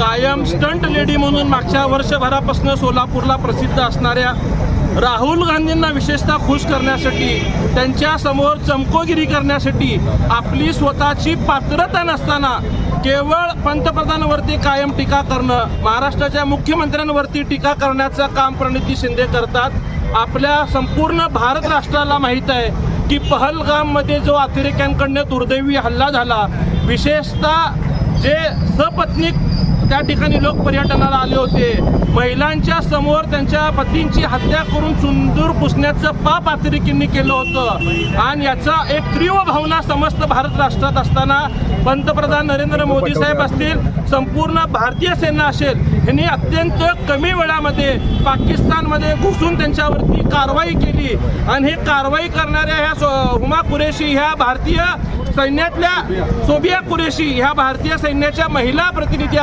कायम stunt lady म्हणून मागच्या वर्षभरापासून सोलापूरला प्रसिद्ध असणाऱ्या राहुल गांधींना विशेषतः खुश करण्यासाठी त्यांच्यासमोर चमकोगिरी करण्यासाठी आपली स्वतःची पात्रता नसताना केवळ पंतप्रधानांवरती कायम टीका करणं महाराष्ट्राच्या मुख्यमंत्र्यांवरती टीका करण्याचं काम प्रणिती शिंदे करतात. आपल्या संपूर्ण भारत राष्ट्राला माहीत आहे की पहलगाममध्ये जो अतिरेक्यांकडनं दुर्दैवी हल्ला झाला विशेषतः जे सपत्नीक त्या ठिकाणी लोक पर्यटनाला आले होते. महिलांच्या समोर त्यांच्या पतींची हत्या करून सुंदूर पुसण्याचं पाप अतिरेकींनी केलं होतं. आणि याचा एक तीव्र भावना समस्त भारत राष्ट्रात असताना पंतप्रधान नरेंद्र मोदी साहेब असतील संपूर्ण भारतीय सेना असेल यांनी अत्यंत कमी वेळामध्ये पाकिस्तानमध्ये घुसून त्यांच्यावरती कारवाई केली. आणि हे कारवाई करणाऱ्या ह्या हुमा कुरेशी ह्या भारतीय सैन्यातल्या सोबिया कुरेशी ह्या भारतीय सैन्याच्या महिला प्रतिनिधी